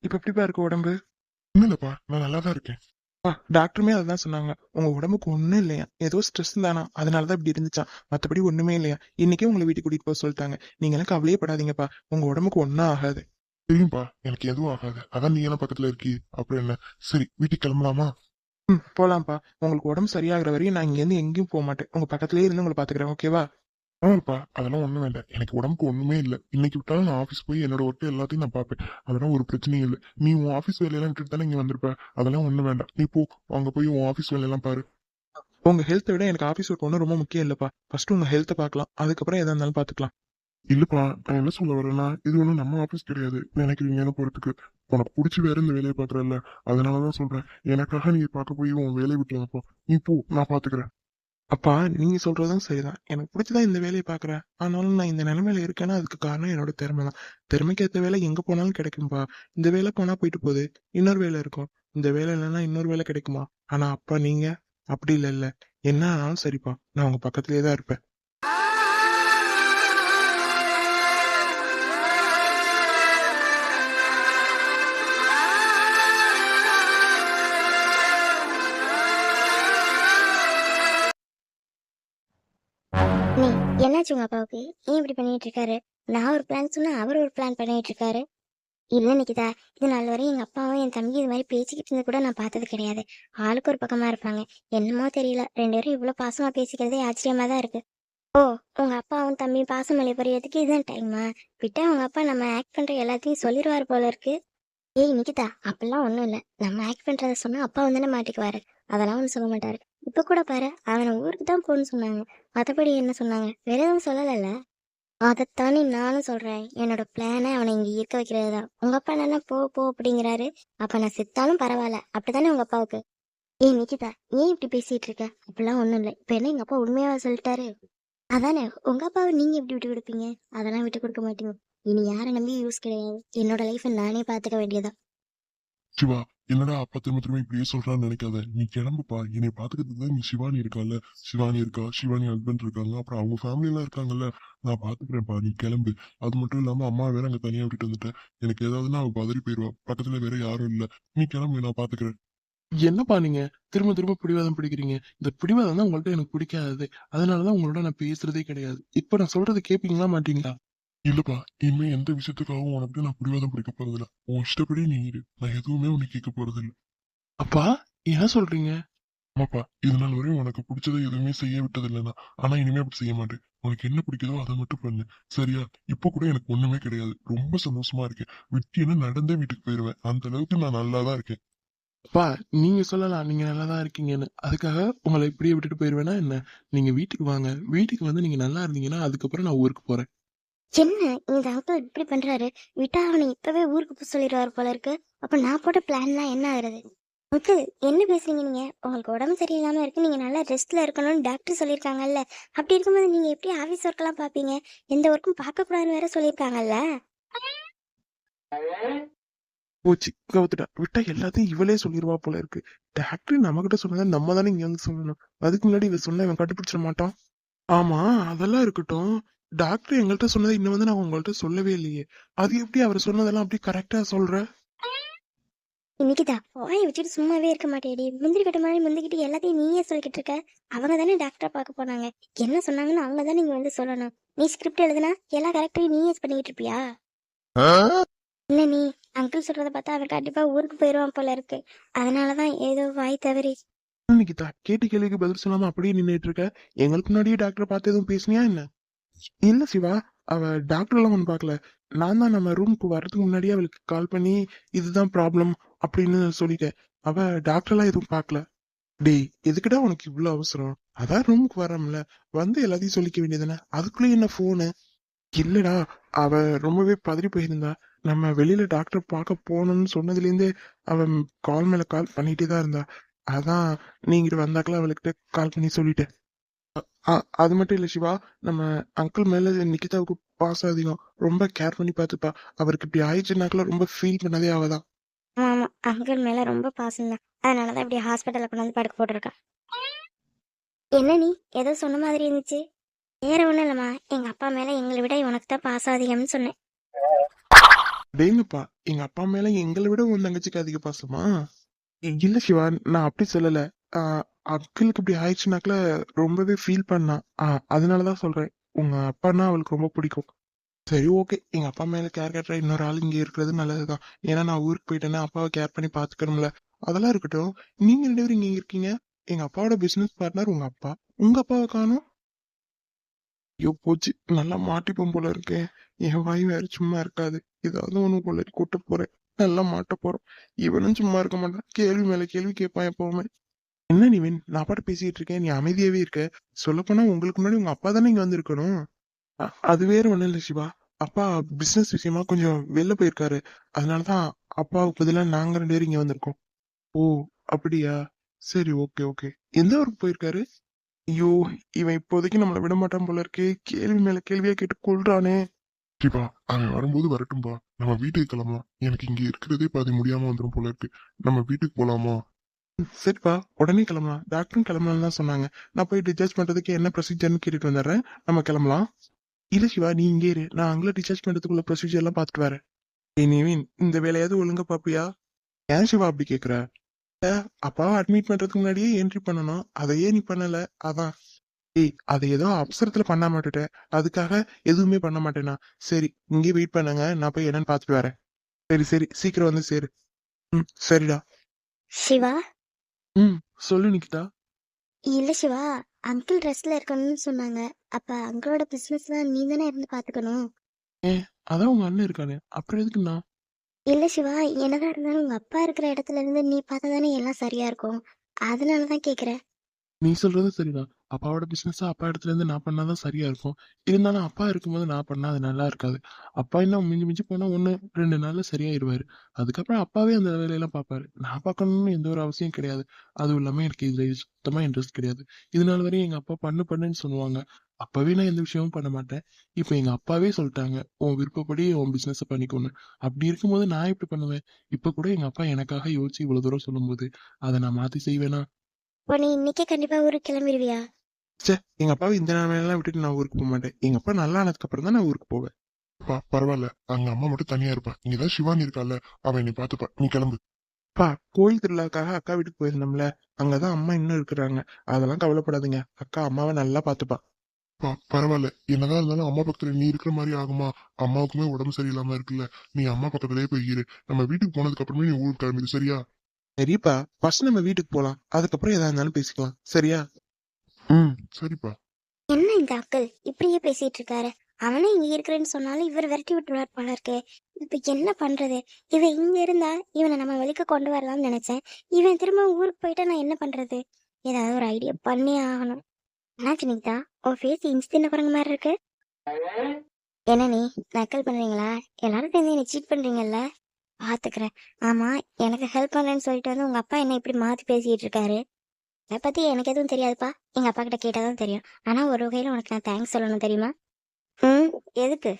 இப்ப எப்படிப்பா இருக்கு உடம்பு? ஒன்றும் இல்லைப்பா நான் நல்லா தான் இருக்கேன். ஆ, டாக்டருமே அதான் சொன்னாங்க. உங்க உடம்புக்கு ஒண்ணும் இல்லையா? ஏதோ ஸ்ட்ரெஸ் தானா? அதனாலதான் இப்படி இருந்துச்சா? மத்தபடி ஒண்ணுமே இல்லையா? இன்னைக்கே உங்களை வீட்டுக்கு கூட்டிட்டு போக சொல்லிட்டாங்க. நீங்க எல்லாம் கவலையே படாதீங்கப்பா. உங்க உடம்புக்கு ஒன்னும் ஆகாது. தெரியும்பா எனக்கு எதுவும் ஆகாது. அதான் நீ எல்லாம் பக்கத்துல இருக்கி அப்புறம் என்ன? சரி வீட்டுக்கு கிளம்பலாமா? ம் போலாம்ப்பா. உங்களுக்கு உடம்பு சரியாகிற வரையும் நான் இங்க இருந்து எங்கேயும் போக மாட்டேன். உங்க பக்கத்துலயே இருந்து உங்களை பாத்துக்கிறேன் ஓகேவா ஆமாப்பா அதெல்லாம் ஒன்றும் வேண்டாம். எனக்கு உடம்புக்கு ஒண்ணுமே இல்லை. இன்னைக்கு விட்டாலும் நான் ஆஃபீஸ் போய் என்னோட ஒர்க் எல்லாத்தையும் நான் பார்ப்பேன். அதெல்லாம் ஒரு பிரச்சனையும் இல்லை. நீ உன் ஆஃபீஸ் வேலையெல்லாம் விட்டுட்டு தானே இங்கே வந்திருப்ப? அதெல்லாம் ஒன்றும் வேண்டாம். நீ போ. அங்க போய் உன் ஆஃபீஸ் வேலையெல்லாம் பாரு. உங்க ஹெல்த்தை விட எனக்கு ஆஃபீஸ் ஒர்க் ஒன்றும் ரொம்ப முக்கியம் இல்லப்பா. ஃபர்ஸ்ட் உங்க ஹெல்த்தை பார்க்கலாம். அதுக்கப்புறம் எதா இருந்தாலும் பார்த்துக்கலாம். இல்லப்பா நான் என்ன சொல்ல வரேன்னா இது ஒன்றும் நம்ம ஆஃபீஸ் கிடையாது. நினைக்கிறீங்கன்னு போறதுக்கு உனக்கு பிடிச்சி வேற இந்த வேலையை பாக்குறல்ல அதனாலதான் சொல்றேன். எனக்காக நீ பார்க்க போய் உன் வேலையை விட்டு நீ போ நான் பார்த்துக்கிறேன். அப்பா நீங்க சொல்றதும் சரிதான். எனக்கு பிடிச்சதான் இந்த வேலையை பாக்குறேன். ஆனாலும் நான் இந்த நிலைமையில இருக்கேன்னா அதுக்கு காரணம் என்னோட திறமை தான் திறமைக்கு ஏற்ற வேலை எங்க போனாலும் கிடைக்கும்பா. இந்த வேலை போனா போயிட்டு போகுது. இன்னொரு வேலை இருக்கும். இந்த வேலை இல்லைன்னா இன்னொரு வேலை கிடைக்குமா? ஆனா அப்பா நீங்க அப்படி இல்ல இல்ல. என்ன ஆனாலும் சரிப்பா. நான் உங்க பக்கத்துலயே தான் இருப்பேன். என்னாச்சு உங்க அப்பாவுக்கு? ஏன் இப்படி பண்ணிட்டு இருக்காரு நான் ஒரு பிளான் சொன்னா அவர் ஒரு பிளான் பண்ணிட்டு இருக்காரு இல்ல நிக்கிதா இது நாள் வரையும் எங்க அப்பாவும் என் தம்பி இது மாதிரி பேசிக்கிட்டு இருந்து கூட நான் பார்த்தது கிடையாது. ஆளுக்கு ஒரு பக்கமா இருப்பாங்க. என்னமோ தெரியல. ரெண்டு பேரும் இவ்வளவு பாசமா பேசிக்கிறதே ஆச்சரியமா தான் இருக்கு. ஓ உங்க அப்பாவும் தம்பியும் பாசம் மொழி புரியறதுக்கு இதுதான் டைமா விட்டா உங்க அப்பா நம்ம ஆக்ட் பண்ற எல்லாத்தையும் சொல்லிடுவாரு போல இருக்கு. ஏய் நிக்கிதா அப்பெல்லாம் ஒண்ணும் இல்ல. நம்ம ஆக்ட் பண்றத சொன்னா அப்பா வந்து மாட்டிக்குவாரு? அதெல்லாம் ஒன்றும் சொல்ல மாட்டாரு. இப்ப கூட பாரு அவனை ஊருக்கு தான் போகணும்னு சொன்னாங்க. மற்றபடி என்ன சொன்னாங்க? வேற எதுவும் சொல்லலைல்ல. அதைத்தானே நானும் சொல்கிறேன் என்னோட பிளானை அவனை இங்கே இருக்க வைக்கிறது தான். உங்கள் அப்பா என்ன போ போ அப்படிங்கிறாரு. அப்போ நான் செத்தாலும் பரவாயில்ல. அப்படி தானே உங்க அப்பாவுக்கு? ஏ நிக்கிதா ஏன் இப்படி பேசிகிட்டு இருக்க? அப்படிலாம் ஒன்றும் இல்லை. இப்போ என்ன எங்கள் அப்பா உண்மையாக சொல்லிட்டாரு? அதானே உங்க அப்பாவை நீங்கள் எப்படி விட்டு கொடுப்பீங்க? அதெல்லாம் விட்டு கொடுக்க மாட்டீங்க. இனி யாரை நம்பி யூஸ் கிடையாது. என்னோட லைஃப்பை நானே பார்த்துக்க வேண்டியதான் சிவா என்னடா அப்பா திரும்ப திரும்ப இப்படியே சொல்றான்னு நினைக்காத. நீ கிளம்புப்பா. என்னை பாத்துக்கிறதுக்கு தான் நீ சிவானி இருக்கால சிவானி இருக்கா? சிவானி ஹஸ்பண்ட் இருக்காங்க. அப்புறம் அவங்க ஃபேமிலி எல்லாம் இருக்காங்கல்ல. நான் பாத்துக்கிறேன்ப்பா. நீ கிளம்பு. அது மட்டும் இல்லாம அம்மா வேற அங்க தனியா விட்டுட்டு வந்துட்டேன் எனக்கு ஏதாவதுன்னா அவ பதறி போயிருவா. பக்கத்துல வேற யாரும் இல்ல. நீ கிளம்பு. நான் பாத்துக்கிறேன். என்னப்பா நீங்க? திரும்ப திரும்ப பிடிவாதம் பிடிக்கிறீங்க. இந்த பிடிவாதம் தான் உங்கள்ட்ட எனக்கு பிடிக்காது. அதனாலதான் உங்களோட நான் பேசுறதே கிடையாது. இப்ப நான் சொல்றது கேப்பீங்களா மாட்டீங்களா? இல்லப்பா இனிமே எந்த விஷயத்துக்காகவும் உனக்கு நான் பிடிவாதம் பிடிக்க போறதில்ல. உன் இஷ்டப்படி நீ இரு. நான் எதுவுமே உன்னை கேட்க போறதில்ல. அப்பா என்ன சொல்றீங்க? ஆமாப்பா இது நாள் வரையும் உனக்கு பிடிச்சதை எதுவுமே செய்ய விட்டது இல்லைனா ஆனா இனிமே அப்படி செய்ய மாட்டேன். உனக்கு என்ன பிடிக்குதோ அதை மட்டும் பண்ணு. சரியா? இப்போ கூட எனக்கு ஒண்ணுமே கிடையாது. ரொம்ப சந்தோஷமா இருக்கேன். விட்டியன்னு நடந்தே வீட்டுக்கு போயிருவேன். அந்த அளவுக்கு நான் நல்லா தான் இருக்கேன். அப்பா நீங்க சொல்லலாம் நீங்க நல்லா தான் இருக்கீங்கன்னு. அதுக்காக உங்களை இப்படியே விட்டுட்டு போயிருவேனா என்ன? நீங்க வீட்டுக்கு வாங்க. வீட்டுக்கு வந்து நீங்க நல்லா இருந்தீங்கன்னா அதுக்கப்புறம் நான் ஊருக்கு போறேன். என்ன இந்த அங்கிள் இப்படி பண்றாரு? விட்டா அவனை இப்பவே ஊருக்கு போக சொல்லிடுவாரு போல இருக்கு. அப்ப நான் போட்ட பிளான்லாம் என்ன ஆகுறது? அங்கிள் என்ன பேசுறீங்க நீங்க? உங்களுக்கு உடம்பு சரியில்லாம இருக்கு. நீங்க நல்லா ரெஸ்ட்ல இருக்கணும்னு டாக்டர் சொல்லியிருக்காங்கல்ல. அப்படி இருக்கும்போது நீங்க எப்படி ஆபீஸ் ஒர்க் எல்லாம் பாப்பீங்க எந்த ஒர்க்கும் பார்க்க கூடாதுன்னு வேற சொல்லியிருக்காங்கல்ல? போச்சு கவுத்துட்டா விட்டா எல்லாத்தையும் இவளே சொல்லிடுவா போல இருக்கு. டாக்டர் நம்ம கிட்ட சொன்னதை நம்ம தானே இங்க வந்து சொல்லணும். அதுக்கு முன்னாடி இவ சொன்ன இவன் கண்டுபிடிச்சிட மாட்டான். ஆமா அதெல்லாம் இருக்கட்டும். டாக்டர் எங்கள்கிட்ட சொன்னதை இன்னும் வந்து நான் உங்கள்கிட்ட சொல்லவே இல்லையே. அது எப்படி அவர் சொன்னதெல்லாம் அப்படி கரெக்டா சொல்ற? இன்னைக்குதா வாயை வச்சுட்டு சும்மாவே இருக்க மாட்டேடி. முந்திரி கட்ட மாதிரி முந்திக்கிட்டு எல்லாத்தையும் நீயே சொல்லிக்கிட்டு இருக்க. அவங்க தானே டாக்டரை பார்க்க போனாங்க. என்ன சொன்னாங்கன்னு அவங்க தான் நீங்க வந்து சொல்லணும். நீ ஸ்கிரிப்ட் எழுதுனா எல்லா கரெக்டையும் நீயே பண்ணிக்கிட்டு இருப்பியா? இல்ல நீ அங்கிள் சொல்றத பார்த்தா அவன் கண்டிப்பா ஊருக்கு போயிடுவான் போல இருக்கு. அதனாலதான் ஏதோ வாய் தவறி. நிக்கிதா கேட்டு கேள்விக்கு பதில் சொல்லாம அப்படியே நின்னுட்டு இருக்க. எங்களுக்கு முன்னாடியே டாக்டர் பார்த்து எதுவும் பேசுனியா என்ன? இல்லை சிவா? அவ டாக்டர் எல்லாம் பார்க்கல. நான் தான் நம்ம ரூமுக்கு வர்றதுக்கு முன்னாடியே அவளுக்கு கால் பண்ணி இதுதான் ப்ராப்ளம் அப்படின்னு சொல்லிட்டேன். அவ டாக்டர் எல்லாம் எதுவும் பார்க்கல. டேய் எதுக்குடா உனக்கு இவ்வளோ அவசரம்? அதான் ரூமுக்கு வரோம்ல வந்து எல்லாத்தையும் சொல்லிக்க வேண்டியதுதானே? அதுக்குள்ளே என்ன ஃபோனு இல்லடா அவ ரொம்பவே பதறி போயிருந்தா. நம்ம வெளியில டாக்டர் பார்க்க போகணும்னு சொன்னதுல இருந்தே அவன் கால் மேல கால் பண்ணிட்டே தான் இருந்தா. அதான் நீங்க வந்தாக்கல அவளுக்கிட்ட கால் பண்ணி சொல்லிட்டேன். அது மட்டும் இல்ல சிவா. நம்ம அங்கிள் மேல நிக்கிதாவுக்கு பாசம் அதிகம் ரொம்ப கேர் பண்ணி பார்த்துப்பா. அவருக்கு இப்படி ஆயிடுச்சுனாக்கல ரொம்ப ஃபீல் பண்ணதே அவதான் ஆமா அங்கிள் மேல ரொம்ப பாசம் தான். அதனாலதான் இப்படி ஹாஸ்பிட்டல்ல கொண்டு வந்து படுக்க போட்டிருக்கா. என்ன நீ? ஏதோ சொன்ன மாதிரி இருந்துச்சு. வேற ஒண்ணும் இல்லம்மா. எங்க அப்பா மேல எங்களை விட உனக்கு தான் பாசம் அதிகம்னு சொன்னேன். டேங்கப்பா. எங்க அப்பா மேல எங்களை விட உன் தங்கச்சிக்கு அதிக பாசமா இல்ல சிவா நான் அப்படி சொல்லல. அங்கிளுக்கு இப்படி ஆயிடுச்சுனாக்கல ரொம்பவே ஃபீல் பண்ணா. அதனால அதனாலதான் சொல்றேன். உங்க அப்பான்னா அவளுக்கு ரொம்ப பிடிக்கும். சரி ஓகே எங்க அப்பா மேல கேர் கட்டுற இன்னொரு ஆள் இங்க இருக்கிறது நல்லதுதான். ஏன்னா நான் ஊருக்கு போயிட்டேன்னா அப்பாவை கேர் பண்ணி பாத்துக்கணும்ல அதெல்லாம் இருக்கட்டும். நீங்க ரெண்டு பேரும் இங்க இருக்கீங்க? எங்க அப்பாவோட பிசினஸ் பார்ட்னர் உங்க அப்பா. உங்க அப்பாவை காணும். ஐயோ போச்சு. நல்லா மாட்டிப்போம் போல இருக்கேன் என் வாய் வேற சும்மா இருக்காது. ஏதாவது ஒண்ணு கொள்ளி கூட்ட போறேன். நல்லா மாட்ட போறோம். இவனும் சும்மா இருக்க மாட்டான். கேள்வி மேல கேள்வி கேட்பான் எப்பவுமே. என்ன நிவின்? நான் பாட்டு பேசிட்டு இருக்கேன். நீ அமைதியாவே இருக்க. சொல்லப்போனா உங்களுக்கு முன்னாடி உங்க அப்பா தானே இங்க வந்திருக்கணும். அது வேற ஒண்ணும் இல்ல சிவா அப்பா பிசினஸ் விஷயமா கொஞ்சம் வெளில போயிருக்காரு. அதனாலதான் அப்பாவுக்கு பதிலாக நாங்க ரெண்டு பேரும் இங்க வந்திருக்கோம். ஓ அப்படியா? சரி ஓகே ஓகே. எந்த ஊருக்கு போயிருக்காரு? ஐயோ இவன் இப்போதைக்கு நம்மள விட மாட்டான் போல இருக்கே. கேள்வி மேல கேள்வியா கேட்டு கொள்றானே சிவா அவன் வரும்போது வரட்டும்பா. நம்ம வீட்டுக்கு கிளம்பலாம். எனக்கு இங்க இருக்கிறதே பாதி முடியாம வந்துடும் போல இருக்கு. நம்ம வீட்டுக்கு போலாமா? சரிப்பா உடனே கிளம்பலாம். டாக்டரும் கிளம்பலாம்னு தான் சொன்னாங்க. நான் போய் டிஸ்சார்ஜ் பண்றதுக்கு என்ன ப்ரொசீஜர்னு கேட்டுட்டு வந்துடுறேன். நம்ம கிளம்பலாம். இல்ல சிவா நீ இங்கே இரு. நான் அங்கே டிஸ்சார்ஜ் பண்றதுக்குள்ள ப்ரொசீஜர் எல்லாம் பார்த்துட்டு வரேன். ஏய் நிவின் இந்த வேலையாவது ஒழுங்கா பாப்பியா? ஏன் சிவா அப்படி கேக்குற? இல்ல, அப்பாவை அட்மிட் பண்றதுக்கு முன்னாடியே என்ட்ரி பண்ணணும். அதையே நீ பண்ணல. அதான். ஏய் அதை ஏதோ அவசரத்துல பண்ணாம விட்டுட்டேன். அதுக்காக எதுவுமே பண்ண மாட்டேனா? சரி இங்கே வெயிட் பண்ணுங்க. நான் போய் என்னன்னு பார்த்துட்டு வரேன். சரி சரி. சீக்கிரம் வந்து சேரு. ம் சரிடா. சிவா ம் சொல்லு நிக்கிதா. இல்ல சிவா அங்கிள் ரெஸ்ட்ல இருக்கணும்னு சொன்னாங்க. அப்ப அங்கிளோட பிசினஸ் தான் நீ தானே இருந்து பாத்துக்கணும். அதான் உங்க அண்ணன் இருக்கானே. அப்புறம் எதுக்கு நான்? இல்ல சிவா என்னதான் இருந்தாலும் உங்க அப்பா இருக்கிற இடத்துல இருந்து நீ பார்த்தா தானே எல்லாம் சரியா இருக்கும். அதனாலதான் கேக்குறேன். நீ சொல்றது சரிதான். அப்பாவோட பிசினஸ் அப்பா இடத்துல இருந்து நான் பண்ணாதான் சரியா இருக்கும். இருந்தாலும் அப்பா இருக்கும்போது நான் பண்ணா அது நல்லா இருக்காது. அப்பா இன்னும் மிஞ்சி மிஞ்சி போனா ஒண்ணு ரெண்டு நாள்ல சரியாயிருவாரு. அதுக்கப்புறம் அப்பாவே அந்த வேலையெல்லாம் பார்ப்பாரு. நான் பார்க்கணும்னு எந்த ஒரு அவசியம் கிடையாது. அதுவும் இல்லாம எனக்கு இதுல சுத்தமா இன்ட்ரெஸ்ட் கிடையாது. இது நாள் வரையும் எங்க அப்பா பண்ணு பண்ணுன்னு சொல்லுவாங்க. அப்பவே நான் எந்த விஷயமும் பண்ண மாட்டேன். இப்போ எங்க அப்பாவே சொல்லிட்டாங்க உன் விருப்பப்படி உன் பிசினஸ் பண்ணிக்கோன்னு. அப்படி இருக்கும்போது நான் எப்படி பண்ணுவேன்? இப்ப கூட எங்க அப்பா எனக்காக யோசிச்சு இவ்வளவு தூரம் சொல்லும்போது அதை நான் மாத்தி செய்வேனா? இப்போ நீ இன்னைக்கே கண்டிப்பா ஊருக்கு கிளம்பிடுவியா ச்சே எங்க அப்பாவை இந்த நிலைமையெல்லாம் விட்டுட்டு நான் ஊருக்கு போக மாட்டேன். எங்க அப்பா நல்லா ஆனதுக்கு அப்புறம் தான் நான் ஊருக்கு போவேன். பா பரவாயில்ல. அங்க அம்மா மட்டும் தனியா இருப்பா. இங்கதான் சிவானி இருக்கால அவன் என்னை பாத்துப்பா நீ கிளம்பு. அப்பா கோயில் திருவிழாக்காக அக்கா வீட்டுக்கு போயிருந்தோம்ல. அங்கதான் அம்மா இன்னும் இருக்கிறாங்க. அதெல்லாம் கவலைப்படாதீங்க. அக்கா அம்மாவை நல்லா பாத்துப்பா பா பரவாயில்ல. என்னதான் இருந்தாலும் அம்மா பக்கத்துல நீ இருக்கிற மாதிரி ஆகுமா? அம்மாவுக்குமே உடம்பு சரியில்லாம இருக்குல்ல. நீ அம்மா பக்கத்துலயே போய் இரு. நம்ம வீட்டுக்கு போனதுக்கு அப்புறமே நீ ஊருக்கு கிளம்பிடு. சரியா? சரிப்பா. ஃபர்ஸ்ட் நம்ம வீட்டுக்கு போலாம். அதுக்கப்புறம் எதா இருந்தாலும் பேசிக்கலாம். சரியா? ம் சரிப்பா. என்ன இந்த அங்கிள்? இப்படியே பேசிட்டு இருக்காரு. அவனே இங்க இருக்கிறேன்னு சொன்னாலும் இவர் விரட்டி விட்டுருவார் போல இருக்கே. இப்ப என்ன பண்றது? இவன் இங்க இருந்தா இவனை நம்ம வெளிக்க கொண்டு வரலாம்னு நினைச்சேன். இவன் திரும்ப ஊருக்கு போயிட்டா நான் என்ன பண்றது? ஏதாவது ஒரு ஐடியா பண்ணி ஆகணும். என்னாச்சு நீதா உன் ஃபேஸ் இன்ச்சு தின்ன குரங்கு மாதிரி இருக்கு. என்ன நீ? நக்கல் பண்றீங்களா? எல்லாரும் சேர்ந்து என்ன சீட் பண்றீங்கல்ல? பாத்துக்கிறேன். ஆமா எனக்கு ஹெல்ப் பண்றேன்னு சொல்லிட்டு வந்து உங்க அப்பா என்ன இப்படி மாத்தி பேசிட்டு இருக்காரு? இதை பத்தி எனக்கு எதுவும் தெரியாதுப்பா. எங்க அப்பா கிட்ட கேட்டாதான் தெரியும். ஆனா ஒரு வகையில உனக்கு நான் தேங்க்ஸ் சொல்லணும் தெரியுமா? ம். எதுக்கு?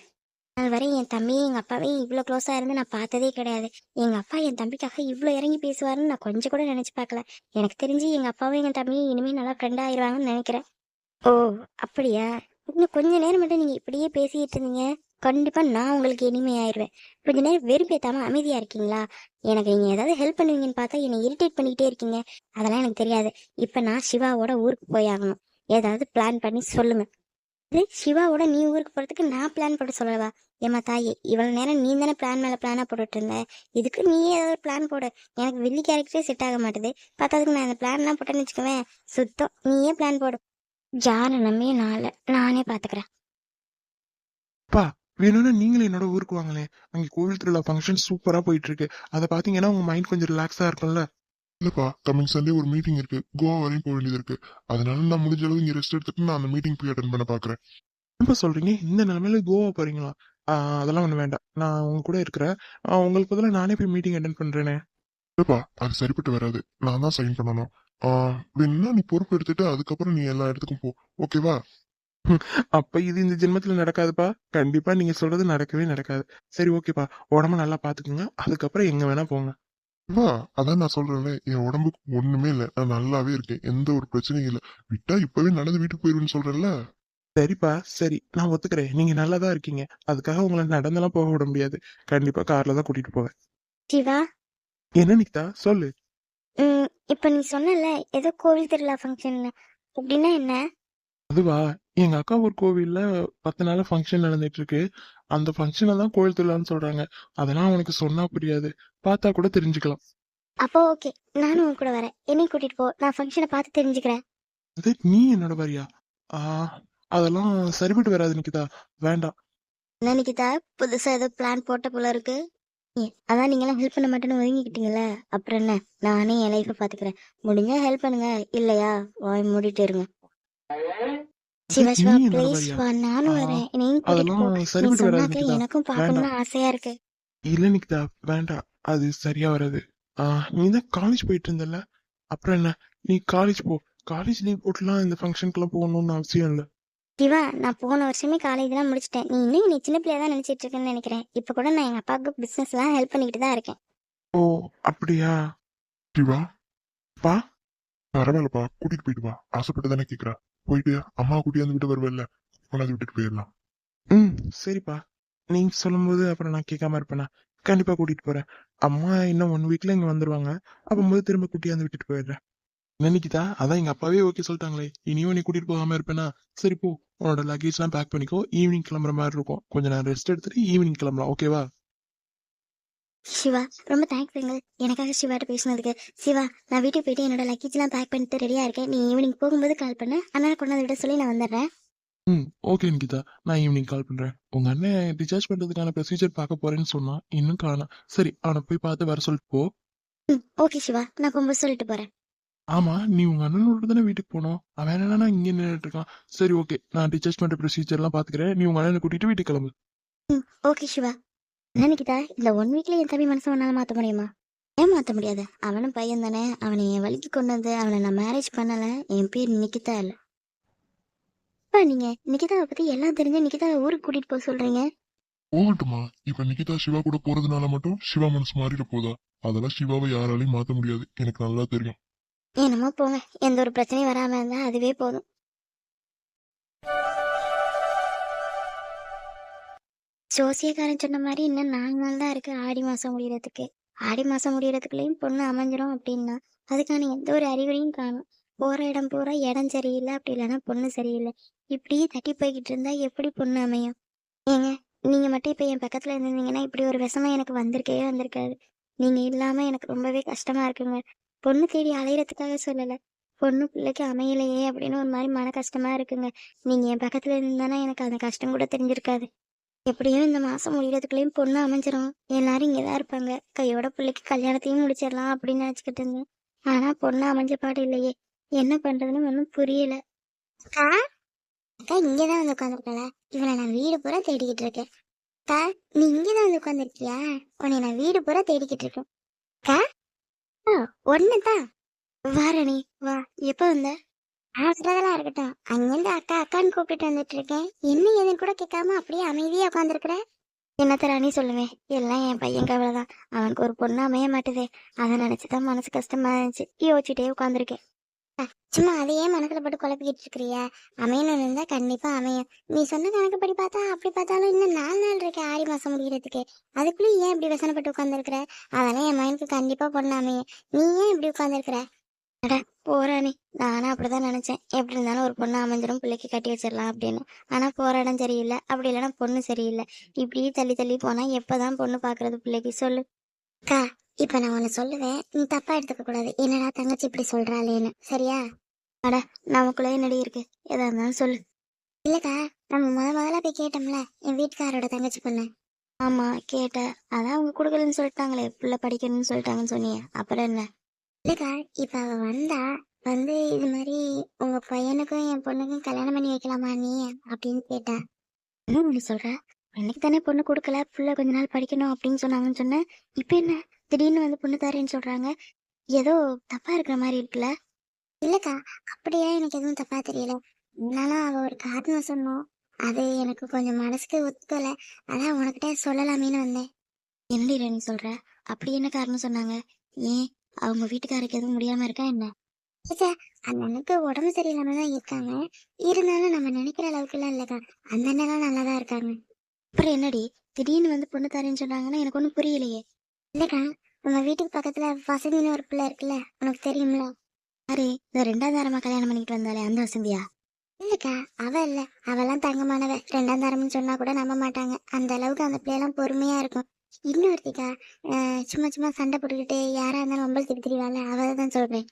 அது வரை என் தம்பியும் எங்க அப்பாவையும் இவ்வளோ க்ளோஸா இருந்து நான் பார்த்ததே கிடையாது. எங்க அப்பா என் தம்பிக்காக இவ்வளோ இறங்கி பேசுவாருன்னு நான் கொஞ்சம் கூட நினைச்சு பார்க்கல. எனக்கு தெரிஞ்சு எங்க அப்பாவும் எங்க தம்பியும் இனிமே நல்லா ஃப்ரெண்ட் ஆயிருவாங்கன்னு நினைக்கிறேன். ஓ. அப்படியா? இன்னும் கொஞ்ச நேரம் மட்டும் நீங்க இப்படியே பேசிட்டு இருந்தீங்க. கண்டிப்பாக நான் உங்களுக்கு இனிமையாயிருவேன். கொஞ்ச நேரம் வெறுப்பேத்தாமல் அமைதியாக இருக்கீங்களா? எனக்கு நீங்கள் ஏதாவது ஹெல்ப் பண்ணுவீங்கன்னு பார்த்தா என்னை இரிட்டேட் பண்ணிக்கிட்டே இருக்கீங்க. அதெல்லாம் எனக்கு தெரியாது. இப்போ நான் சிவாவோட ஊருக்கு போய் ஆகணும் ஏதாவது பிளான் பண்ணி சொல்லுங்கள் இது சிவாவோட நீ ஊருக்கு போகிறதுக்கு நான் பிளான் போட சொல்லவா? ஏமா தாயே இவ்வளோ நேரம் நீ தானே பிளான் மேலே பிளானாக போட்டுட்டு இருந்த? இதுக்கு நீ ஏதாவது பிளான் போடு. எனக்கு வில்லி கேரக்டரே செட் ஆக மாட்டேது. பார்த்ததுக்கு நான் அந்த பிளான்லாம் போட்டேன்னு வச்சுக்குவேன். சுத்தம் நீயே பிளான் போடு. ஜான நம்பி நாளை நானே பார்த்துக்கிறேன். பா வேணும்னா நீங்களும் என்னோட ஊருக்கு வாங்களேன் அங்க கோவில் திருவிழா ஃபங்க்ஷன் சூப்பரா போயிட்டு இருக்கு அதை பாத்தீங்கன்னா உங்க மைண்ட் கொஞ்சம் ரிலாக்ஸா இருக்கும்ல? இல்லப்பா கமிங் சண்டே ஒரு மீட்டிங் இருக்கு. கோவா வரையும் போக வேண்டியது இருக்கு அதனால நான் முடிஞ்ச அளவு இங்க ரெஸ்ட் எடுத்துட்டு நான் அந்த மீட்டிங் போய் அட்டன் பண்ண பாக்குறேன். என்ன சொல்றீங்க? இந்த நிலைமையில கோவா போறீங்களா? அதெல்லாம் ஒண்ணு வேண்டாம். நான் உங்க கூட இருக்கிறேன். உங்களுக்கு பதிலா நானே போய் மீட்டிங் அட்டன் பண்றேனே. இல்லப்பா அது சரிப்பட்டு வராது. நான் தான் சைன் பண்ணணும். வேணும்னா நீ பொறுப்பு எடுத்துட்டு அதுக்கப்புறம் நீ எல்லா இடத்துக்கும் போ. ஓகேவா அப்ப இது இந்த ஜென்மத்துல நடக்காதுப்பா. கண்டிப்பா நீங்க சொல்றது நடக்கவே நடக்காது. சரி ஓகேப்பா. உடம்ப நல்லா பாத்துக்கோங்க. அதுக்கப்புறம் எங்க வேணா போங்க. அதான் நான் சொல்றேன்ல. என் உடம்புக்கு ஒண்ணுமே இல்லை. நான் நல்லாவே இருக்கேன். எந்த ஒரு பிரச்சனையும் இல்லை. விட்டா இப்பவே நடந்து வீட்டுக்கு போயிருவேன்னு சொல்றேன்ல. சரிப்பா. சரி. நான் ஒத்துக்கிறேன். நீங்க நல்லா தான் இருக்கீங்க. அதுக்காக உங்களை நடந்தெல்லாம் போக விட முடியாது. கண்டிப்பா கார்ல தான் கூட்டிட்டு போவேன். சிவா? என்ன நிக்தா? சொல்லு. ம், இப்ப நீ சொன்னல ஏதோ கோவில் திருவிழா ஃபங்க்ஷன் அப்படின்னா என்ன? அதுவா? எங்க அக்கா ஒரு கோவில்ல பத்து நாள் ஃபங்க்ஷன் நடந்துட்டு இருக்கு அந்த ஃபங்க்ஷனை தான் கோயில் திருவிழான்னு சொல்றாங்க. அதெல்லாம் உனக்கு சொன்னா புரியாது. பார்த்தா கூட தெரிஞ்சுக்கலாம். அப்போ ஓகே நானும் உன் கூட வரேன். என்னையும் கூட்டிட்டு போ. நான் ஃபங்க்ஷனை பார்த்து தெரிஞ்சுக்கிறேன். அது நீ என்னோட வரியா? ஆ அதெல்லாம் சரிபட்டு வராது நிக்கிதா. வேண்டாம். என்ன நிக்கிதா? புதுசா ஏதோ பிளான் போட்ட போல இருக்கு. அதான் நீங்களாம் ஹெல்ப் பண்ண மாட்டேன்னு ஒதுங்கிக்கிட்டீங்கல்ல? அப்புறம் என்ன? நானே என் லைஃபை பாத்துக்கிறேன் முடிஞ்சா ஹெல்ப் பண்ணுங்க. இல்லையா? வாய் மூடிட்டு இருங்க. சிவா ப்ளீஸ் வா நானும் வரேன். வராது எனக்கும் பார்க்கணும்னு ஆசையா இருக்கு. இல்ல நிக்கிதா. வேண்டாம். அது சரியா வராது. நீ தான் காலேஜ் போயிட்டு இருந்தல அப்புறம் என்ன? நீ காலேஜ் போ. காலேஜ் லீவ் போட்டுலாம் இந்த ஃபங்க்ஷனுக்குலாம் போகணும்னு அவசியம் இல்லை. சிவா நான் போன வருஷமே காலேஜ்லாம் முடிச்சிட்டேன். நீ இன்னும் நீ சின்ன பிள்ளையா தான் நினைச்சிட்டு இருக்கேன்னு நினைக்கிறேன். இப்ப கூட நான் எங்க அப்பாவுக்கு பிசினஸ் எல்லாம் ஹெல்ப் பண்ணிக்கிட்டு தான் இருக்கேன். ஓ அப்படியா? சிவா பா பரவாயில்லப்பா. கூட்டிட்டு போயிட்டு வா. ஆசைப்பட்டு தானே கேக்குறா. போயிட்டு அம்மா கூட்டியாந்து விட்டு வருவல்ல கொண்டாந்து விட்டுட்டு போயிடலாம். ம் சரிப்பா. நீங்க சொல்லும்போது அப்புறம் நான் கேட்காம இருப்பேனா? கண்டிப்பா கூட்டிட்டு போறேன். அம்மா இன்னும் ஒன் வீக்ல இங்க வந்துருவாங்க. அப்பம்போது திரும்ப கூட்டியாந்து விட்டுட்டு போயிடுறேன். நினைக்கிதா அதான் எங்க அப்பாவே ஓகே சொல்லிட்டாங்களே. இனியும் நீ கூட்டிட்டு போகாம இருப்பேனா? சரி போ உன்னோட லக்கேஜ் எல்லாம் பேக் பண்ணிக்கோ. ஈவினிங் கிளம்புற மாதிரி இருக்கும். கொஞ்ச நேரம் ரெஸ்ட் எடுத்துட்டு ஈவினிங் கிளம்பலாம் ஓகேவா சிவா ரொம்ப தேங்க்ஸ் எனக்காக சிவாட்ட பேசினதுக்கு. சிவா நான் வீட்டுக்கு போயிட்டு என்னோட லக்கேஜ் எல்லாம் பேக் பண்ணிட்டு ரெடியா இருக்கேன். நீ ஈவினிங் போகும்போது கால் பண்ணு. அண்ணனை கொண்டாந்து விட சொல்லி நான் வந்துடுறேன். ம் ஓகே நிகிதா. நான் ஈவினிங் கால் பண்றேன். உங்க அண்ணன் டிஸ்சார்ஜ் பண்றதுக்கான ப்ரொசீஜர் பார்க்க போறேன்னு சொன்னா இன்னும் காணோம். சரி அவனை போய் பார்த்து வர சொல்லிட்டு போ. ம் ஓகே சிவா. நான் போகும்போது சொல்லிட்டு போறேன். ஆமா நீ உங்க அண்ணனோட தானே வீட்டுக்கு போனோம். அவன் என்னன்னா இங்க நின்றுட்டு இருக்கான். சரி ஓகே நான் டிஸ்சார்ஜ் பண்ற ப்ரொசீஜர் எல்லாம் பாத்துக்கிறேன் நீ உங்க அண்ணனை கூட்டிட்டு வீட்டுக்கு கிளம்பு. ம் ஓகே சிவா. என்ன நிக்கிதா இந்த ஒன் வீக்ல என் தம்பி மனசை உன்னால மாத்த முடியுமா? ஏன் மாத்த முடியாது? அவனும் பையன் தானே. அவனை என் வழிக்கு கொண்டு வந்து அவனை நான் மேரேஜ் பண்ணல. என் பேர் நிக்கிதா இல்ல. அப்பா நீங்க நிக்கிதாவை பத்தி எல்லாம் தெரிஞ்சு நிக்கிதாவை ஊருக்கு கூட்டிட்டு போக சொல்றீங்க. போகட்டுமா. இப்ப நிகிதா சிவா கூட போறதுனால மட்டும் சிவா மனசு மாறிட போதா? அதெல்லாம் சிவாவை யாராலையும் மாத்த முடியாது. எனக்கு நல்லா தெரியும். என்னமோ போங்க. எந்த ஒரு பிரச்சனையும் வராம இருந்தா அதுவே போதும். ஜோசியக்காரன் சொன்ன மாதிரி இன்னும் நாலு நாள் தான் இருக்கு ஆடி மாசம் முடியறதுக்கு. ஆடி மாசம் முடியறதுக்குள்ளேயும் பொண்ணு அமைஞ்சிரும் அப்படின்னா அதுக்கான எந்த ஒரு அறிகுறியும் காணும். போற இடம் பூரா இடம் சரியில்லை அப்படி இல்லைன்னா பொண்ணு சரியில்லை. இப்படியே தட்டி போய்கிட்டு இருந்தா எப்படி பொண்ணு அமையும்? ஏங்க நீங்க மட்டும் இப்ப என் பக்கத்துல இருந்தீங்கன்னா இப்படி ஒரு விஷமா எனக்கு வந்திருக்கவே வந்திருக்காது. நீங்க இல்லாம எனக்கு ரொம்பவே கஷ்டமா இருக்குங்க. பொண்ணு தேடி அலையறதுக்காக சொல்லல. பொண்ணு பிள்ளைக்கு அமையலையே அப்படின்னு ஒரு மாதிரி மன கஷ்டமா இருக்குங்க. நீங்க என் பக்கத்துல இருந்தானா எனக்கு அந்த கஷ்டம் கூட தெரிஞ்சிருக்காது. எப்படியும் இந்த மாசம் முடிகிறதுக்குள்ளேயும் பொண்ணு அமைஞ்சிரும். எல்லாரும் இங்கே தான் இருப்பாங்க. கையோட பிள்ளைக்கு கல்யாணத்தையும் முடிச்சிடலாம் அப்படின்னு நினச்சிக்கிட்டு இருந்தேன். ஆனா பொண்ணு அமைஞ்ச பாடு இல்லையே. என்ன பண்றதுன்னு ஒன்றும் புரியல. அக்கா? அக்கா இங்கதான் வந்து உட்காந்துருக்கல இவனை நான் வீடு பூரா தேடிக்கிட்டு இருக்கேன். அக்கா நீ இங்கதான் வந்து உட்காந்துருக்கியா உன்னை நான் வீடு பூரா தேடிக்கிட்டு இருக்கேன். அக்கா? ஒண்ணுதான். வாரணி வா எப்போ வந்த? அதெல்லாம் இருக்கட்டும். அங்கிருந்து அக்கா அக்கான்னு கூப்பிட்டு வந்துட்டு இருக்கேன். என்ன ஏதுன்னு கூட கேட்காம அப்படியே அமைதியா உட்காந்துருக்குற என்னத்த ராணி சொல்லுவேன்? எல்லாம் என் பையன் கவலை தான். அவனுக்கு ஒரு பொண்ணு அமைய மாட்டுதே. அதை நினைச்சுதான் மனசு கஷ்டமா இருந்துச்சு. யோசிச்சுட்டே உட்காந்துருக்கேன் சும்மா அதையே மனசுல போட்டு குழப்பிக்கிட்டு இருக்கிறியா? அமையணும்னு இருந்தா கண்டிப்பா அமையும். நீ சொன்ன கணக்குப்படி பார்த்தா அப்படி பார்த்தாலும் இன்னும் நாலு நாள் இருக்கு ஆடி மாசம் முடிகிறதுக்கு அதுக்குள்ளே ஏன் இப்படி வசனப்பட்டு உட்காந்துருக்குற அதெல்லாம் என் மகனுக்கு கண்டிப்பா பொண்ணு அமையும். நீ ஏன் இப்படி உட்காந்துருக்குற அட போறானே நானும் அப்படிதான் நினைச்சேன். எப்படி இருந்தாலும் ஒரு பொண்ணு அமைஞ்சிடும் பிள்ளைக்கு கட்டி வச்சிடலாம் அப்படின்னு. ஆனா போற இடம் சரியில்லை. அப்படி இல்லைன்னா பொண்ணு சரியில்லை. இப்படியே தள்ளி தள்ளி போனா எப்பதான் பொண்ணு பாக்குறது பிள்ளைக்கு? சொல்லு. அக்கா இப்ப நான் உன்னை சொல்லுவேன். நீ தப்பா எடுத்துக்க கூடாது. என்னடா தங்கச்சி இப்படி சொல்றாளேன்னு. சரியா? அட நமக்குள்ளே என்னடி இருக்கு? எதா இருந்தாலும் சொல்லு. இல்லக்கா நம்ம முத முதல்ல போய் கேட்டோம்ல என் வீட்டுக்காரோட தங்கச்சி பொண்ணு. ஆமா கேட்டேன். அதான் அவங்க கொடுக்கலன்னு சொல்லிட்டாங்களே பிள்ளை படிக்கணும்னு சொல்லிட்டாங்கன்னு சொன்னியே. அப்புறம் என்ன? இல்லக்கா இப்ப அவ வந்தா வந்து இது மாதிரி உங்க பையனுக்கும் என் பொண்ணுக்கும் கல்யாணம் பண்ணி வைக்கலாமா நீ? அப்படின்னு கேட்டா என்ன நீ சொல்ற? எனக்கு தானே பொண்ணு கொடுக்கல புள்ள கொஞ்ச நாள் படிக்கணும் அப்படின்னு சொன்னாங்கன்னு சொன்னேன் இப்ப என்ன? திடீர்னு வந்து பொண்ணு தரேன்னு சொல்றாங்க. ஏதோ தப்பா இருக்கிற மாதிரி இருக்குல்ல? இல்லக்கா அப்படியே எனக்கு எதுவும் தப்பா தெரியல. இருந்தாலும் அவ ஒரு காரணம் சொன்னோம். அது எனக்கு கொஞ்சம் மனசுக்கு ஒத்துக்கல. அதான் உனக்கிட்ட சொல்லலாமேன்னு வந்தேன். என்னடி நீ சொல்ற? அப்படி என்ன காரணம் சொன்னாங்க? ஏன்? அவங்க வீட்டுக்காரருக்கு எதுவும் முடியாம இருக்கா என்ன? ச்சே, அந்த அண்ணனுக்கு உடம்பு சரியில்லாம தான் இருக்காங்க. இருந்தாலும் நம்ம நினைக்கிற அளவுக்கு எல்லாம் இல்லக்கா. அந்த அண்ணன் நல்லா தான் இருக்காங்க. அப்புறம் என்னடி? திடீர்னு வந்து பொண்ணு தரேன்னு சொன்னாங்கன்னா எனக்கு ஒன்றும் புரியலையே. இல்லக்கா நம்ம வீட்டுக்கு பக்கத்துல வசதின்னு ஒரு பிள்ளை இருக்குல்ல உனக்கு தெரியும்ல? யாரு? இந்த ரெண்டாம் தாரமா கல்யாணம் பண்ணிட்டு வந்தாலே அந்த வசந்தியா? இல்லக்கா அவ இல்ல. அவெல்லாம் தங்கமானவ. ரெண்டாம் தாரம்னு சொன்னா கூட நம்ப மாட்டாங்க. அந்த அளவுக்கு அந்த பிள்ளையெல்லாம் பொறுமையா இருக்கும். இன்னொருத்திக்கா அஹ், சும்மா சும்மா சண்டை போட்டுக்கிட்டு யாரா இருந்தாலும் ஒம்பல் திருப்பி தெரியவாள் அவ தான் சொல்றேன்.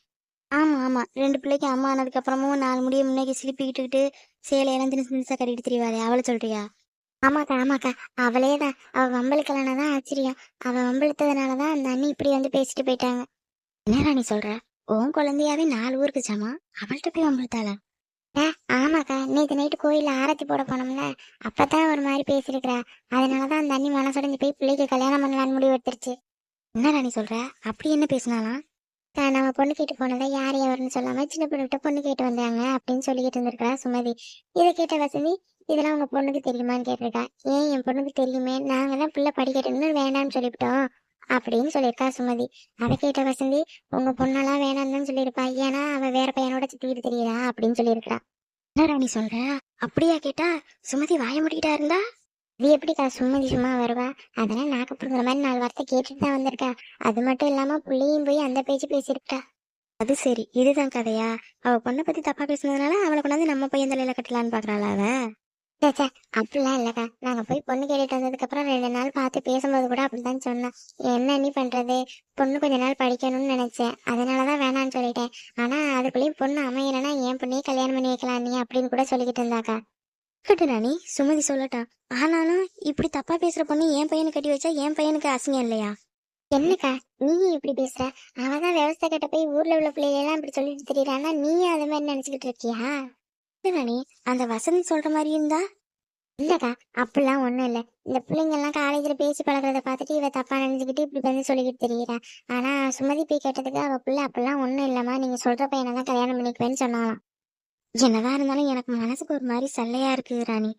ஆமா ஆமா. ரெண்டு பிள்ளைக்கு அம்மா ஆனதுக்கப்புறமும் நாலு முடிய முன்னாடி சிலிப்பிக்கிட்டு சேலையெல்லாம் தினசு தினசா கட்டிட்டு தெரியவாளே அவளை சொல்றியா? ஆமாக்கா ஆமாக்கா. அவளே தான் அவ வம்பளுக்கலான தான் ஆச்சரியம். அவள் வம்பளுத்ததுனால தான் அந்த அண்ணி இப்படி வந்து பேசிட்டு போயிட்டாங்க. என்னடா நீ சொல்ற? உன் குழந்தையாவே நாலு ஊருக்கு சாமா அவள்கிட்ட போய் வம்பளுத்தாளா ஆமாக்கா. நேற்று நைட்டு கோயிலில் ஆரத்தி போட போனோம்ல அப்பதான் ஒரு மாதிரி பேசியிருக்கிறா. அதனாலதான் அந்த அண்ணி மனசடைஞ்சு போய் பிள்ளைக்கு கல்யாணம் பண்ணலான்னு முடிவு எடுத்துருச்சு. என்னடா நீ சொல்ற? அப்படி என்ன பேசினாலாம்? நம்ம பொண்ணு கேட்டு போனதை யார் யாருன்னு சொல்லாம சின்ன பொண்ணுகிட்ட பொண்ணு கேட்டு வந்தாங்க அப்படின்னு சொல்லிக்கிட்டு இருந்திருக்கா சுமதி. இதை கேட்ட வசதி இதெல்லாம் உங்க பொண்ணுக்கு தெரியுமான்னு கேட்டிருக்கா. ஏன் என் பொண்ணுக்கு தெரியுமே? நாங்க தான் பிள்ளை படிக்கட்டும்னு வேண்டாம்னு சொல்லிவிட்டோம். அப்படின்னு சொல்லியிருக்கா சுமதி. அதை கேட்ட வசந்தி உங்க பொண்ணெல்லாம் வேணாம்னு சொல்லியிருப்பா. ஏன்னா அவ வேற பையனோட சுத்திக்கிட்டு தெரியுதா அப்படின்னு சொல்லியிருக்கா என்ன ராணி சொல்ற? அப்படியா கேட்டா சுமதி வாய முடிக்கிட்டா இருந்தா? இது எப்படிக்கா சுமதி சும்மா வருவா? அதெல்லாம் நாக்கு புடுங்குற மாதிரி நாலு வார்த்தை கேட்டுட்டு தான் வந்திருக்கா. அது மட்டும் இல்லாம புள்ளையும் போய் அந்த பேச்சு பேசியிருக்கா. அது சரி. இதுதான் கதையா? அவ பொண்ணை பத்தி தப்பா பேசுனதுனால அவளை கொண்டாந்து நம்ம பையன் தலையில கட்டலான்னு பாக்குறாளா அவ? ச்சே, ச்சே, அப்படிலாம் இல்லக்கா. நாங்க போய் பொண்ணு கேட்டுட்டு வந்ததுக்கு அப்புறம் ரெண்டு நாள் பார்த்து பேசும்போது கூட அப்படிதான் சொன்னேன் என்ன நீ பண்றது? பொண்ணு கொஞ்ச நாள் படிக்கணும்னு நினைச்சேன். அதனாலதான் வேணாம்னு சொல்லிட்டேன். ஆனா அதுக்குள்ளேயும் பொண்ணு அமையலைன்னா என் பொண்ணையே கல்யாணம் பண்ணி வைக்கலாம் நீ? அப்படின்னு கூட சொல்லிக்கிட்டு இருந்தாக்கா. இருக்கட்டும் ராணி சுமதி சொல்லட்டா. ஆனாலும் இப்படி தப்பா பேசுற பொண்ணு என் பையனுக்கு கட்டி வச்சா என் பையனுக்கு அசிங்கம் இல்லையா? என்னக்கா நீ இப்படி பேசுற? அவதான் விவசாய கிட்ட போய் ஊர்ல உள்ள பிள்ளைகளெல்லாம் இப்படி சொல்லிட்டு தெரியறானா நீயும் அது மாதிரி நினைச்சுக்கிட்டு இருக்கியா? ராணி அந்த வசந்தி சொல்ற மாதிரி இருந்தா? இல்லக்கா அப்படிலாம் ஒண்ணும் இல்ல. இந்த பிள்ளைங்க எல்லாம் காலேஜ்ல பேசி பழகுறத பார்த்துட்டு இவ தப்பா நினைச்சுக்கிட்டு இப்படி வந்து சொல்லிக்கிட்டு தெரியறா. ஆனா சுமதி போய் கேட்டதுக்கு அவ பிள்ளை அப்படிலாம் ஒண்ணும் இல்லம்மா. நீங்க சொல்ற பையனை தான் கல்யாணம் பண்ணிக்குவேன்னு சொன்னாலாம் என்னதான் இருந்தாலும் எனக்கு மனசுக்கு ஒரு மாதிரி சல்லையா இருக்கு ராணி.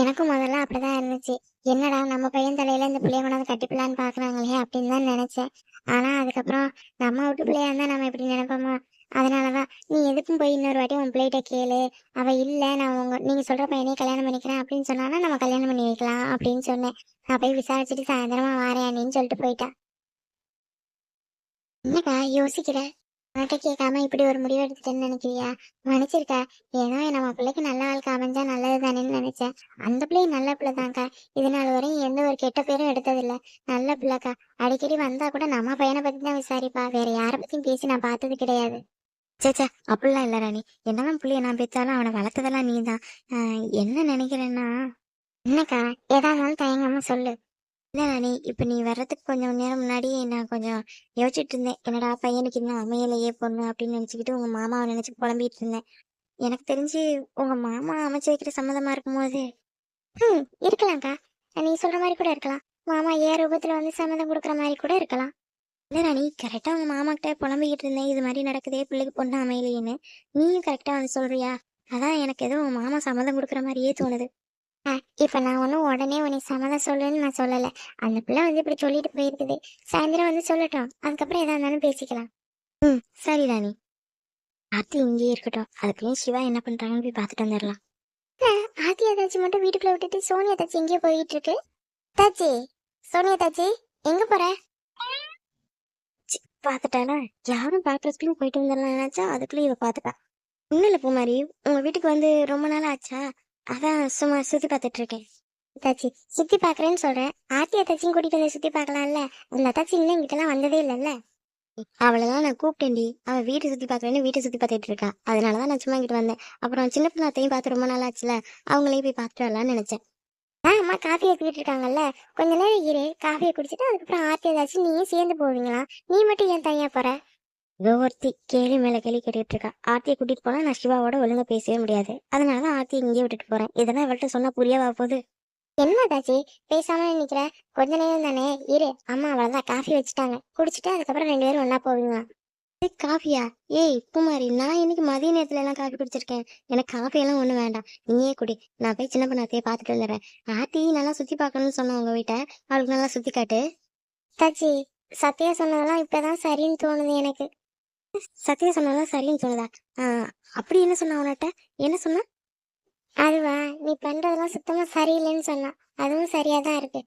எனக்கும் முதல்ல அப்படிதான் இருந்துச்சு. என்னடா நம்ம பையன் தலையில இந்த பிள்ளைய கொண்டாந்து கட்டிப்பிடலான்னு பாக்குறாங்களே அப்படின்னு தான் நினைச்சேன். ஆனா அதுக்கப்புறம் நம்ம விட்டு பிள்ளையா இருந்தா நம்ம இப்படி நினைப்போமா? அதனாலதான் நீ எதுக்கும் போய் இன்னொரு வாட்டி உன் பிள்ளைகிட்ட கேளு. அவள் இல்லை நான் உங்க நீங்கள் சொல்ற பையனே கல்யாணம் பண்ணிக்கிறேன் அப்படின்னு சொன்னானா நம்ம கல்யாணம் பண்ணி வைக்கலாம் அப்படின்னு சொன்னேன். நான் போய் விசாரிச்சுட்டு சாயந்தரமா வாரேன் அப்படின்னு சொல்லிட்டு போயிட்டா. என்னக்கா யோசிக்கிற? உன்கிட்ட கேட்காம இப்படி ஒரு முடிவு எடுத்துட்டேன்னு நினைக்கிறியா? மன்னிச்சிருக்கா. ஏதோ நம்ம பிள்ளைக்கு நல்ல வாழ்க்கை அமைஞ்சா நல்லது தானேன்னு நினைச்சேன். அந்த பிள்ளை நல்ல பிள்ளை தான்க்கா இது நாள் வரையும் எந்த ஒரு கெட்ட பேரும் எடுத்ததில்ல. நல்ல பிள்ளைக்கா. அடிக்கடி வந்தா கூட நம்ம பையனை பத்தி தான் விசாரிப்பா. வேற யாரை பத்தியும் பேசி நான் பார்த்தது கிடையாது. சேச்சா அப்படிலாம் இல்லை ராணி என்னதான் புள்ளிய நான் பெற்றாலும் அவனை வளர்த்ததெல்லாம் நீ தான் என்ன நினைக்கிறேன்னா? என்னக்கா ஏதா இருந்தாலும் தயங்காம சொல்லு. இல்லை ராணி இப்போ நீ வர்றதுக்கு கொஞ்சம் நேரம் முன்னாடி நான் கொஞ்சம் யோசிச்சுட்டு இருந்தேன். என்னடா பையனுக்கு இன்னும் அமையலையே பொண்ணு அப்படின்னு நினச்சிக்கிட்டு உங்க மாமாவை நினச்சி புலம்பிட்டு இருந்தேன். எனக்கு தெரிஞ்சு உங்க மாமா அமைச்சு வைக்கிற சம்மதமா இருக்கும்போது ம் இருக்கலாம்க்கா. நீ சொல்கிற மாதிரி கூட இருக்கலாம். மாமா ஏ ரூபத்தில் வந்து சம்மதம் கொடுக்குற மாதிரி கூட இருக்கலாம். இல்ல ராணி கரெக்டா உங்க மாமா கிட்ட புலம்பிக்கிட்டு இருந்தேன். இது மாதிரி நடக்குதே பிள்ளைக்கு பொண்ணு அமையலையேன்னு. நீயும் கரெக்டா வந்து சொல்றியா? அதான் எனக்கு எதுவும் உன் மாமா சம்மதம் கொடுக்குற மாதிரியே தோணுது. இப்ப நான் ஒன்றும் உடனே உன்னை சம்மதம் சொல்லுன்னு நான் சொல்லல. அந்த பிள்ளை வந்து இப்படி சொல்லிட்டு போயிருக்குது. சாயந்தரம் வந்து சொல்லட்டும். அதுக்கப்புறம் எதா இருந்தாலும் பேசிக்கலாம். ம் சரி ராணி ஆர்த்தி இங்கேயே இருக்கட்டும். அதுக்குள்ளேயும் சிவா என்ன பண்றாங்கன்னு போய் பார்த்துட்டு வந்துடலாம். ஆர்த்தி ஏதாச்சும் மட்டும் வீட்டுக்குள்ள விட்டுட்டு சோனியா தாச்சி எங்கேயோ போயிட்டு இருக்கு. தாச்சி சோனியா தாச்சி எங்க போற? சி, யாரும் பார்க்கறதுக்குள்ள போயிட்டு வந்துடலாம் நினைச்சா அதுக்குள்ளே இவ பார்த்துட்டா. ஒன்றும் இல்லை பூமாரி உங்க வீட்டுக்கு வந்து ரொம்ப நாள் ஆச்சா? அதான் சும்மா சுத்தி பார்த்துட்டு இருக்கேன். தாச்சி சுத்தி பார்க்கறேன்னு சொல்றேன். ஆர்த்தி தாச்சியும் கூட்டிகிட்டு வந்து சுத்தி பார்க்கலாம்ல? அந்த தாச்சி இல்லை எங்கிட்டலாம் வந்ததே இல்லைல்ல? அவளதான் நான் கூப்பிட்டேன்டி. அவள் வீட்டை சுத்தி பார்க்குறேன்னு வீட்டை சுத்தி பார்த்துட்டு இருக்கா. அதனாலதான் நான் சும்மா இங்கிட்டு வந்தேன். அப்புறம் சின்ன பிள்ளைத்தையும் பார்த்து ரொம்ப நாள் ஆச்சுல அவங்களையும் போய் பார்த்துட்டு வரலாம்னு நினச்சேன். ஆ அம்மா காஃபி எடுத்துக்கிட்டு இருக்காங்கல்ல கொஞ்ச நேரம் இரு காஃபியை குடிச்சிட்டு அதுக்கப்புறம் ஆர்த்தி ஏதாச்சும் நீயும் சேர்ந்து போவீங்களா? நீ மட்டும் ஏன் தனியா போற? இதோ ஒருத்தி கேள்வி மேல கேள்வி கேட்டுட்டு இருக்கா ஆர்த்தியை கூட்டிட்டு போனா நான் சிவாவோட ஒழுங்கா பேசவே முடியாது. அதனாலதான் ஆர்த்தி இங்கேயே விட்டுட்டு போறேன். இதெல்லாம் இவள்கிட்ட சொன்னா புரியவா போகுது? என்னதாச்சி பேசாம நிக்கிற? கொஞ்ச நேரம் தானே. இரு அம்மா அவ்வளவுதான். காஃபி வச்சுட்டாங்க. குடிச்சிட்டு அதுக்கப்புறம் ரெண்டு பேரும் ஒண்ணா போவீங்களா? காஃபியா? ஏய் பூமாரி நான் இன்னைக்கு மதிய நேரத்துல எல்லாம் காஃபி குடிச்சிருக்கேன். எனக்கு காஃபி எல்லாம் ஒண்ணு வேண்டாம். நீயே குடி. நான் போய் சின்ன பண்ணாத்தையே பார்த்துட்டு வந்துடுறேன். ஆத்தி நல்லா சுத்தி பார்க்கணும்னு சொன்ன உங்க வீட்டை அவளுக்கு நல்லா சுத்தி காட்டு. தாச்சி சத்யா சொன்னதெல்லாம் இப்பதான் சரின்னு தோணுது எனக்கு. சத்யா சொன்னதெல்லாம் சரின்னு தோணுதா? ஆஹ் அப்படி என்ன சொன்னா உன்கிட்ட என்ன சொன்னா அதுவா நீ பண்றதெல்லாம் சுத்தமா சரியில்லைன்னு சொன்னா அதுவும் சரியா தான் இருக்கு.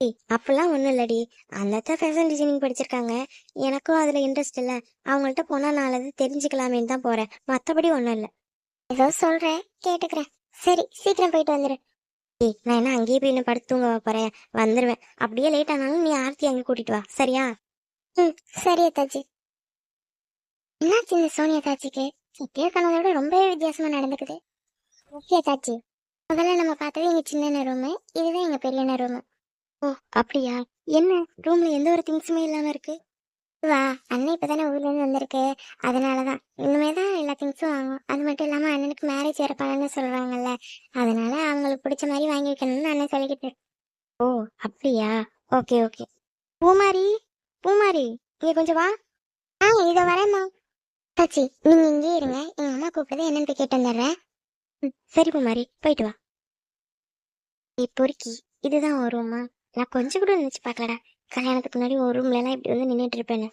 அப்பெல்லாம் அப்படிலாம் ஒண்ணும் இல்லடி. அந்த ஃபேஷன் டிசைனிங் படிச்சிருக்காங்க. எனக்கும் அதுல இன்ட்ரெஸ்ட் இல்ல. அவங்கள்ட்ட போனா நான் அது தெரிஞ்சுக்கலாமேன்னு தான் போறேன். மத்தபடி ஒண்ணும் இல்ல. ஏதோ சொல்றேன் கேட்டுக்கிறேன். சரி சீக்கிரம் போயிட்டு வந்துரு. ஏய் நான் என்ன அங்கேயே போய் என்ன படுத்து தூங்க போறேன்? வந்துருவேன். அப்படியே லேட் ஆனாலும் நீ ஆர்த்தி அங்க கூட்டிட்டு வா. சரியா? ம் சரி தாச்சி என்னாச்சு இந்த சோனியா தாச்சிக்கு சத்தியா கனவை விட ரொம்பவே வித்தியாசமா நடந்துக்குது. ஓகே தாச்சி முதல்ல நம்ம பார்த்தது எங்க சின்ன ரூமு இதுதான் எங்க பெரிய ரூமு ஓ அப்படியா? என்ன? ரூம்ல எந்த ஒரு திங்ஸுமே இல்லாம இருக்கு? வா அண்ணன் இப்பதானே ஊர்ல இருந்து வந்திருக்கு. அதனாலதான். இனிமே தான் எல்லா திங்ஸும் வாங்கும் அது மட்டும் இல்லாம அண்ணனுக்கு மேரேஜ் ஏற்பாடுன்னு சொல்றாங்கல்ல. அதனால அவங்களுக்கு பிடிச்ச மாதிரி வாங்கி வைக்கணும்னு அண்ணன் சொல்லிக்கிட்டு ஓ அப்படியா? Okay okay. பூமாரி பூமாரி இங்க கொஞ்சம் வா. ஆ இத வரேம்மா தச்சி நீங்க இங்கே இருங்க. எங்க அம்மா கூப்பிடுறது என்னன்னு போய் கேட்டு வந்துடுறேன். ம், சரி பூமாரி. போயிட்டு வா. ஏய் இதுதான் ஒரு ரூமா நான் கொஞ்சம் கூட நினைச்சு பார்க்கலடா. கல்யாணத்துக்கு முன்னாடி ஒரு ரூம்ல எல்லாம் இப்படி வந்து நின்னுட்டு இருப்பேன்னு.